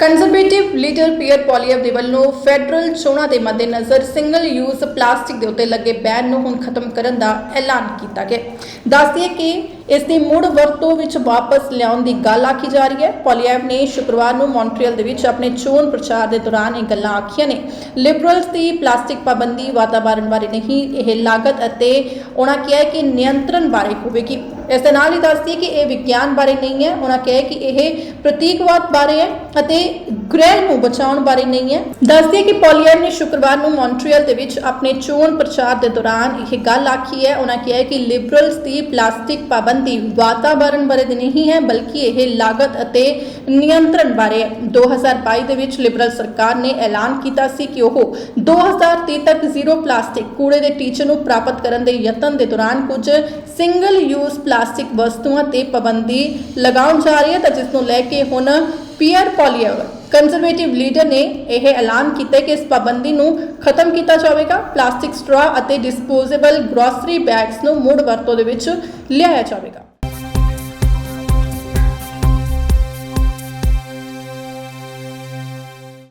Conservative leader peer ਪੋਲੀਅਰ ਦੇ ਵੱਲੋਂ federal ਚੋਣਾਂ ਦੇ ਮੱਦੇਨਜ਼ਰ ਸਿੰਗਲ ਯੂਜ਼ ਪਲਾਸਟਿਕ ਦੇ ਉੱਤੇ ਲੱਗੇ ਬੈਨ ਨੂੰ ਹੁਣ ਖਤਮ ਕਰਨ ਦਾ ਐਲਾਨ ਕੀਤਾ ਗਿਆ। ਦੱਸਦੀਏ ਕਿ ਇਸ ਦੀ ਮੁੜ ਵਰਤੋਂ ਵਿੱਚ ਵਾਪਸ ਲਿਆਉਣ ਦੀ ਗੱਲ ਆਖੀ ਜਾ ਰਹੀ ਹੈ। ਪੋਲੀਐਵ ਨੇ ਸ਼ੁੱਕਰਵਾਰ ਨੂੰ ਮੌਂਟਰੀਅਲ ਦੇ ਵਿੱਚ ਆਪਣੇ ਚੋਣ ਪ੍ਰਚਾਰ ਦੇ ਦੌਰਾਨ ਇਹ ਗੱਲਾਂ ਆਖੀਆਂ ਨੇ। ਲਿਬਰਲਸ ਦੀ ਪਲਾਸਟਿਕ ਪਾਬੰਦੀ ਵਾਤਾਵਰਣ ਬਾਰੇ ਨਹੀਂ, ਇਹ ਲਾਗਤ ਅਤੇ ਉਹਨਾਂ ਕਿਹਾ ਕਿ ਨਿਯੰਤਰਣ ਬਾਰੇ ਹੋਵੇਗੀ। ਇਸ ਦੇ ਨਾਲ ਹੀ ਦੱਸਦੀ ਕਿ ਇਹ ਵਿਗਿਆਨ ਬਾਰੇ ਨਹੀਂ ਹੈ। ਉਹਨਾਂ ਕਿਹਾ ਕਿ ਇਹ ਪ੍ਰਤੀਕਵਾਦ ਬਾਰੇ ਹੈ ਅਤੇ ਗ੍ਰਹਿ ਨੂੰ ਬਚਾਉਣ ਬਾਰੇ ਨਹੀਂ ਹੈ। ਦੱਸਦੀ ਕਿ ਪੋਲੀਐਵ ਨੇ ਸ਼ੁੱਕਰਵਾਰ ਨੂੰ ਮੌਂਟਰੀਅਲ ਦੇ ਵਿੱਚ ਆਪਣੇ ਚੋਣ ਪ੍ਰਚਾਰ ਦੇ ਦੌਰਾਨ ਇਹ ਗੱਲ ਆਖੀ ਹੈ। ਉਹਨਾਂ ਕਿਹਾ ਕਿ ਲਿਬਰਲਸ ਦੀ ਪਲਾਸਟਿਕ ਪਾਬੰਦੀ ਵਾਤਾਵਰਣ ਬਾਰੇ ਨਹੀਂ ਹੈ, ਬਲਕਿ ਇਹ ਲਾਗਤ ਅਤੇ ਨਿਯੰਤਰਣ ਬਾਰੇ ਹੈ। 2022 ਦੇ ਵਿੱਚ ਲਿਬਰਲ ਸਰਕਾਰ ਨੇ ਐਲਾਨ ਕੀਤਾ ਸੀ ਕਿ ਉਹ 2030 ਤੱਕ ਜ਼ੀਰੋ ਪਲਾਸਟਿਕ ਕੂੜੇ ਦੇ ਟੀਚੇ ਨੂੰ ਪ੍ਰਾਪਤ ਕਰਨ ਦੇ ਯਤਨ ਦੇ ਦੌਰਾਨ ਕੁਝ ਸਿੰਗਲ ਯੂਜ਼ ਪਲਾਸਟਿਕ ਵਸਤੂਆਂ ਤੇ ਪਾਬੰਦੀ ਲਗਾਉਣ ਜਾ ਰਹੀ ਹੈ ਤਾਂ ਜਿਸ ਨੂੰ ਲੈ ਕੇ ਹੁਣ ਪੀਅਰ ਪੋਲੀਅਰ ਕੰਜ਼ਰਵੇਟਿਵ ਲੀਡਰ ਨੇ ਇਹ ਐਲਾਨ ਕੀਤਾ ਕਿ ਇਸ ਪਾਬੰਦੀ ਨੂੰ ਖਤਮ ਕੀਤਾ ਜਾਵੇਗਾ। ਪਲਾਸਟਿਕ ਸਟਰਾ ਅਤੇ ਡਿਸਪੋਜ਼ੇਬਲ ਗਰੋਸਰੀ ਬੈਗਸ ਨੂੰ ਮੁੜ ਵਰਤੋਂ ਦੇ ਵਿੱਚ ਲਿਆਇਆ ਜਾਵੇਗਾ।